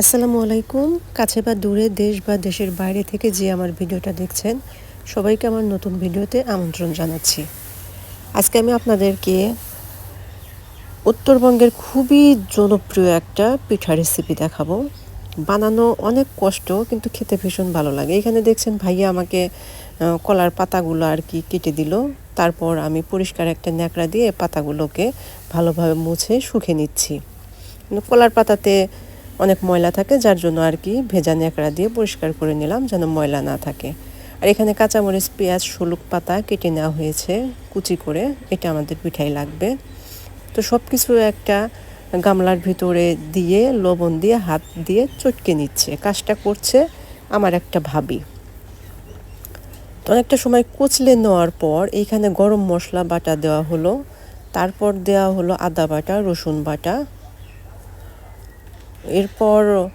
আসসালামু আলাইকুম। কাছে বা দূরে, দেশ বা দেশের বাইরে থেকে যে আমার ভিডিওটা দেখছেন, সবাইকে আমার নতুন ভিডিওতে আমন্ত্রণ জানাচ্ছি। আজকে আমি আপনাদেরকে উত্তরবঙ্গের খুবই জনপ্রিয় একটা পিঠা রেসিপি দেখাবো। বানানো অনেক কষ্ট, কিন্তু খেতে ভীষণ ভালো লাগে। এখানে দেখছেন ভাইয়া আমাকে কলার পাতাগুলো আর কি কেটে দিল। তারপর আমি পরিষ্কার একটা ন্যাকড়া দিয়ে পাতাগুলোকে ভালোভাবে মুছে শুকে নিচ্ছি। কলার পাতাতে অনেক ময়লা থাকে, যার জন্য আর কি ভেজা ন্যাকড়া দিয়ে পরিষ্কার করে নিলাম যেন ময়লা না থাকে। আর এখানে কাঁচামরিচ, পেঁয়াজ শলুক পাতা কেটে নেওয়া হয়েছে কুচি করে, এটা আমাদের পিঠাই লাগবে। তো সব কিছু একটা গামলার ভিতরে দিয়ে, লবণ দিয়ে, হাত দিয়ে চটকে নিচ্ছে। কাজটা করছে আমার একটা ভাবি। তো অনেকটা সময় কুচলে নেওয়ার পর এইখানে গরম মশলা বাটা দেওয়া হলো, তারপর দেওয়া হলো আদা বাটা, রসুন বাটা এরপর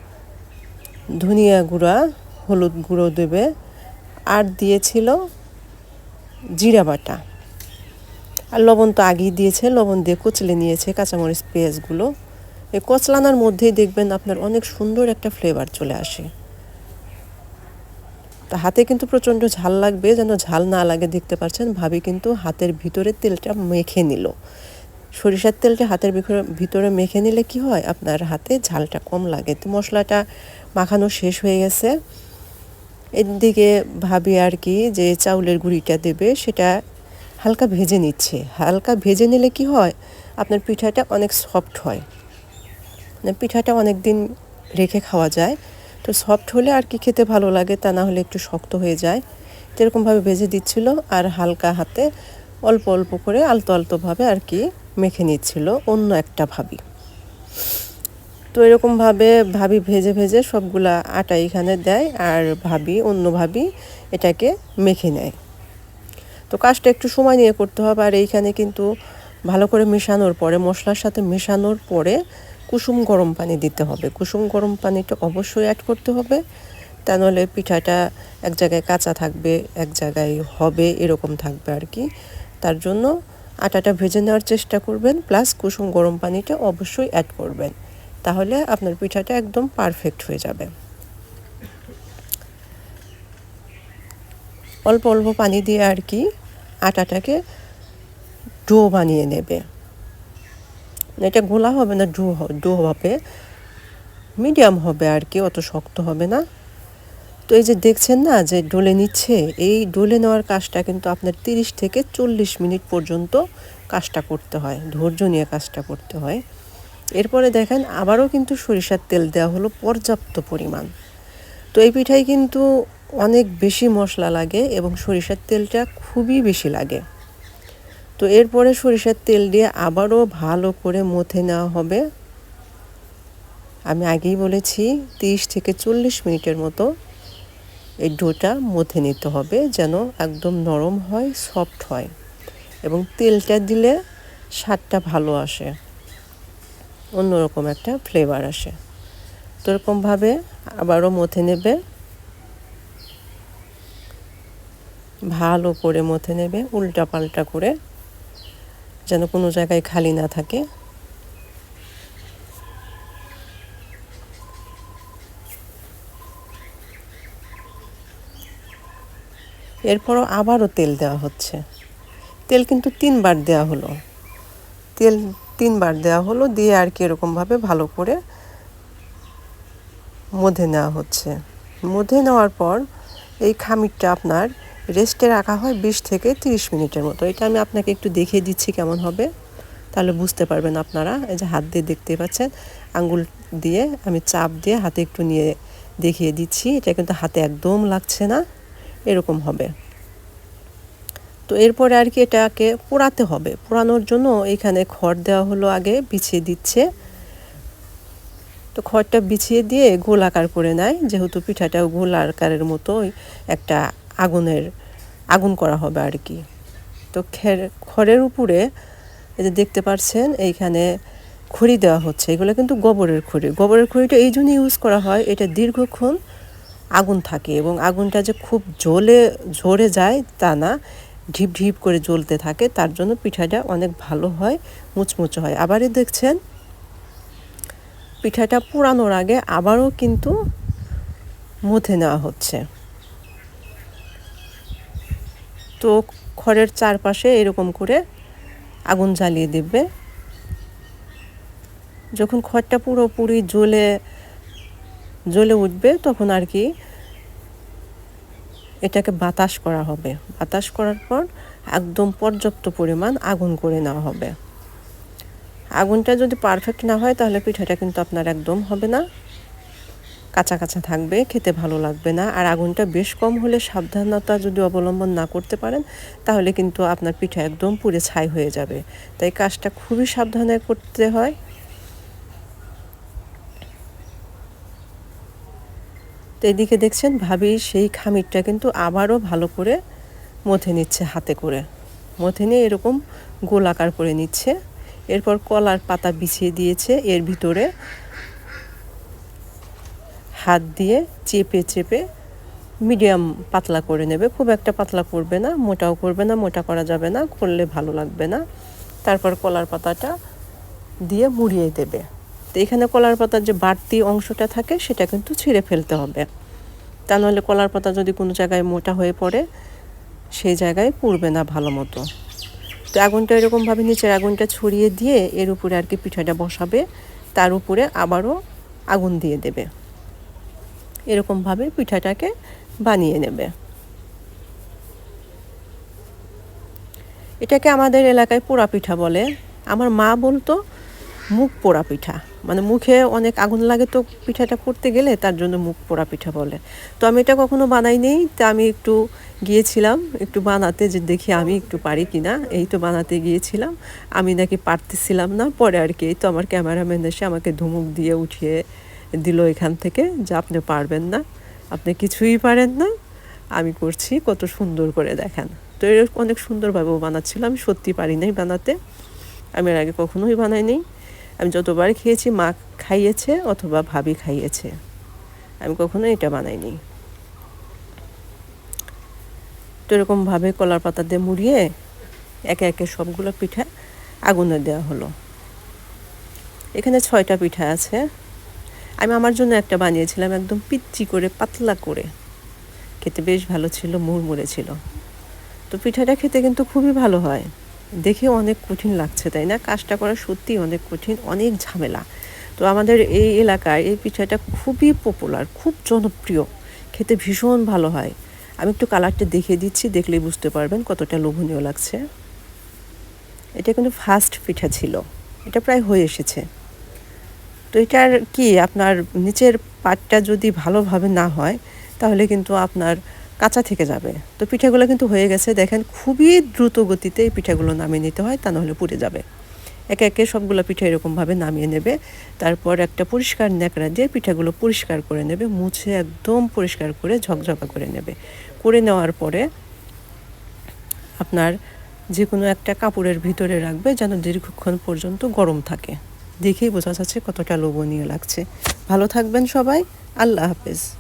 ধনিয়া গুঁড়া, হলুদ গুঁড়ো দেবে। আর দিয়েছিল জিরা বাটা। আর লবণ তো আগেই দিয়েছে, লবণ দিয়ে কুচলে নিয়েছে কাঁচামরিচ, পেঁয়াজগুলো। এই কচলানোর মধ্যেই দেখবেন আপনার অনেক সুন্দর একটা ফ্লেভার চলে আসে। তা হাতে কিন্তু প্রচণ্ড ঝাল লাগবে, যেন ঝাল না লাগে দেখতে পাচ্ছেন। ভাবি কিন্তু হাতের ভিতরে তেলটা মেখে নিল। সরিষার তেলটা হাতের ভিতরে মেখে নিলে কি হয়? আপনার হাতে ঝালটা কম লাগে। তো মশলাটা মাখানো শেষ হয়ে গেছে। এদিকে ভাবি আর কি যে চাউলের গুঁড়িটা দেবে, সেটা হালকা ভেজে নিচ্ছে। হালকা ভেজে নিলে কি হয়? আপনার পিঠাটা অনেক সফট হয়। মানে পিঠাটা অনেক দিন রেখে খাওয়া যায়। তো সফট হলে আর কি খেতে ভালো লাগে, তা না হলে একটু শক্ত হয়ে যায়। তো এরকমভাবে ভেজে দিচ্ছিল, আর হালকা হাতে অল্প অল্প করে আলতো আলতোভাবে আর কি মেখে নিচ্ছিল অন্য একটা ভাবি। তো এরকমভাবে ভাবি ভেজে ভেজে সবগুলা আটা এখানে দেয় আর ভাবি, অন্য ভাবি এটাকে মেখে নেয়। তো কাজটা একটু সময় নিয়ে করতে হবে আর এইখানে কিন্তু ভালো করে মেশানোর পরে, মশলার সাথে মেশানোর পরে কুসুম গরম পানি দিতে হবে। কুসুম গরম পানিটা অবশ্যই অ্যাড করতে হবে। তা নাহলে পিঠাটা এক জায়গায় কাঁচা থাকবে, এক জায়গায় হবে, এরকম থাকবে আর কি। তার জন্য আটাটা ভেজে নেওয়ার চেষ্টা করবেন প্লাস কুসুম গরম পানিটা অবশ্যই অ্যাড করবেন। তাহলে আপনার পিঠাটা একদম পারফেক্ট হয়ে যাবে। অল্প অল্প পানি দিয়ে আর কি আটাটাকে ডো বানিয়ে নেবে। এটা গোলা হবে না ডো ডো হবে। মিডিয়াম হবে আর কি, অত শক্ত হবে না। তো এই যে দেখছেন না যে ডলে নিচ্ছে, এই ডলে নেওয়ার কাজটা কিন্তু আপনার তিরিশ থেকে চল্লিশ মিনিট পর্যন্ত কাজটা করতে হয়, ধৈর্য নিয়ে কাজটা করতে হয়। এরপরে দেখেন আবারও কিন্তু সরিষার তেল দেওয়া হলো পর্যাপ্ত পরিমাণ। তো এই পিঠায় কিন্তু অনেক বেশি মশলা লাগে এবং সরিষার তেলটা খুবই বেশি লাগে। তো এরপরে সরিষার তেল দিয়ে আবারও ভালো করে মথে নেওয়া হবে। আমি আগেই বলেছি, তিরিশ থেকে চল্লিশ মিনিটের মতো এই ডোটা মথে নিতে হবে যেন একদম নরম হয় সফট হয়। এবং তেলটা দিলে স্বাদটা ভালো আসে। অন্যরকম একটা ফ্লেভার আসে। তো এরকমভাবে আবারও মথে নেবে। ভালো করে মথে নেবে উল্টা পাল্টা করে। যেন কোনো জায়গায় খালি না থাকে। এরপরও আবারও তেল দেওয়া হচ্ছে। তেল কিন্তু তিনবার দেওয়া হলো। তেল তিনবার দেওয়া হলো দিয়ে আর কি এরকমভাবে ভালো করে মধে নেওয়া হচ্ছে। মধে নেওয়ার পর এই খামিরটা আপনার রেস্টে রাখা হয় বিশ থেকে তিরিশ মিনিটের মতো। এটা আমি আপনাকে একটু দেখিয়ে দিচ্ছি কেমন হবে। তাহলে বুঝতে পারবেন আপনারা। এই যে হাত দিয়ে দেখতে পাচ্ছেন আঙ্গুল দিয়ে আমি চাপ দিয়ে হাতে একটু নিয়ে দেখিয়ে দিচ্ছি। এটা কিন্তু হাতে একদম লাগছে না। এরকম হবে। তো এরপরে আর কি এটাকে পোড়াতে হবে। পোড়ানোর জন্য এখানে খড় দেওয়া হলো আগে, বিছিয়ে দিচ্ছে। তো খড়টা বিছিয়ে দিয়ে গোল আকার করে নেয়। যেহেতু পিঠাটা গোল আকারের মতোই একটা আগুনের, আগুন করা হবে আর কি। তো খের, খড়ের উপরে এই যে দেখতে পাচ্ছেন এইখানে খড়ি দেওয়া হচ্ছে। এগুলো কিন্তু গোবরের খড়ি। গোবরের খড়িটা এই জন্য ইউজ করা হয়, এটা দীর্ঘক্ষণ আগুন থাকে এবং আগুনটা যে খুব জ্বলে, ঝরে যায় তা না, ঢিপ ঢিপ করে জ্বলতে থাকে, তার জন্য পিঠাটা অনেক ভালো হয়, মুচমুচে হয়। আবারই দেখছেন, পিঠাটা পোড়ানোর আগে আবারও কিন্তু মুথে নেওয়া হচ্ছে। তো খড়ের চারপাশে এরকম করে আগুন জ্বালিয়ে দেবে। যখন খড়টা পুরোপুরি জ্বলে জ্বলে উঠবে, তখন আর কি এটাকে বাতাস করা হবে। বাতাস করার পর একদম পর্যাপ্ত পরিমাণ আগুন করে নেওয়া হবে। আগুনটা যদি পারফেক্ট না হয়, তাহলে পিঠাটা কিন্তু আপনার একদম হবে না। কাঁচা কাঁচা থাকবে, খেতে ভালো লাগবে না। আর আগুনটা বেশ কম হলে সাবধানতা যদি অবলম্বন না করতে পারেন, তাহলে কিন্তু আপনার পিঠা একদম পুড়ে ছাই হয়ে যাবে। তাই কাজটা খুবই সাবধানে করতে হয়। তো এদিকে দেখছেন ভাবি সেই খামিরটা কিন্তু আবারও ভালো করে মথে নিচ্ছে হাতে করে। মথে নিয়ে এরকম গোলাকার করে নিচ্ছে। এরপর কলার পাতা বিছিয়ে দিয়েছে এর ভিতরে। হাত দিয়ে চেপে চেপে মিডিয়াম পাতলা করে নেবে। খুব একটা পাতলা করবে না, মোটাও করবে না, মোটা করা যাবে না, করলে ভালো লাগবে না। তারপর কলার পাতাটা দিয়ে মুড়িয়ে দেবে। তো এখানে কলার পাতার যে বাড়তি অংশটা থাকে, সেটা কিন্তু ছিঁড়ে ফেলতে হবে। তা নাহলে কলার পাতা যদি কোনো জায়গায় মোটা হয়ে পড়ে, সেই জায়গায় পুড়বে না ভালো মতো তো আগুনটা এরকমভাবে নিচের আগুনটা ছড়িয়ে দিয়ে এর উপরে আর কি পিঠাটা বসাবে, তার উপরে আবারও আগুন দিয়ে দেবে। এরকমভাবে পিঠাটাকে বানিয়ে নেবে। এটাকে আমাদের এলাকায় পোড়া পিঠা বলে। আমার মা বলতো মুখ পোড়া পিঠা। মানে মুখে অনেক আগুন লাগে তো পিঠাটা করতে গেলে তার জন্য মুখ পোড়া পিঠা বলে। তো আমি এটা কখনো বানাই নেই, তা আমি একটু গিয়েছিলাম, একটু বানাতে যে দেখি আমি একটু পারি কি না এই তো বানাতে গিয়েছিলাম। আমি নাকি পারতেছিলাম না, পরে আর কি, এই তো আমার ক্যামেরাম্যান এসে আমাকে ধুমুক দিয়ে উঠিয়ে দিল এখান থেকে যে আপনি পারবেন না, আপনি কিছুই পারেন না, আমি করছি, কত সুন্দর করে দেখান। তো এর অনেক সুন্দরভাবেও বানাচ্ছিল আমি সত্যি পারি নাই বানাতে। আমি এর আগে কখনোই বানাই নি আমি যতবার খেয়েছি, মা খাইয়েছে অথবা ভাবি খাইয়েছে। আমি কখনো এটা বানাইনি। তো এরকমভাবে কলার পাতা দিয়ে মুড়িয়ে একে একে সবগুলো পিঠা আগুনে দেওয়া হলো। এখানে ছয়টা পিঠা আছে। আমি আমার জন্য একটা বানিয়েছিলাম একদম পিচ্চি করে, পাতলা করে। খেতে বেশ ভালো ছিল, মুড়মুড়ে ছিল। তো পিঠাটা খেতে কিন্তু খুবই ভালো হয়। দেখে অনেক কঠিন লাগছে, তাই না? কাজটা করা সত্যি অনেক কঠিন, অনেক ঝামেলা। তো আমাদের এই এলাকায় এই পিঠাটা খুবই পপুলার খুব জনপ্রিয়। খেতে ভীষণ ভালো হয়। আমি একটু কালারটা দেখিয়ে দিচ্ছি, দেখলেই বুঝতে পারবেন কতটা লোভনীয় লাগছে। এটা কিন্তু ফার্স্ট পিঠা ছিল। এটা প্রায় হয়ে এসেছে। তো এটার কি আপনার নিচের পাটটা যদি ভালোভাবে না হয়, তাহলে কিন্তু আপনার কাঁচা থেকে যাবে। তো পিঠাগুলো কিন্তু হয়ে গেছে। দেখেন খুবই দ্রুত গতিতে এই পিঠাগুলো নামিয়ে নিতে হয়, তা নাহলে পুড়ে যাবে। একে একে সবগুলো পিঠা এরকমভাবে নামিয়ে নেবে। তারপর একটা পরিষ্কার ন্যাকড়া দিয়ে পিঠাগুলো পরিষ্কার করে নেবে, মুছে একদম পরিষ্কার করে ঝকঝকা করে নেবে। করে নেওয়ার পরে আপনার যে কোনো একটা কাপড়ের ভিতরে রাখবে যেন দীর্ঘক্ষণ পর্যন্ত গরম থাকে। দেখেই বোঝা যাচ্ছে কতটা লোভনীয় লাগছে। ভালো থাকবেন সবাই। আল্লাহ হাফেজ।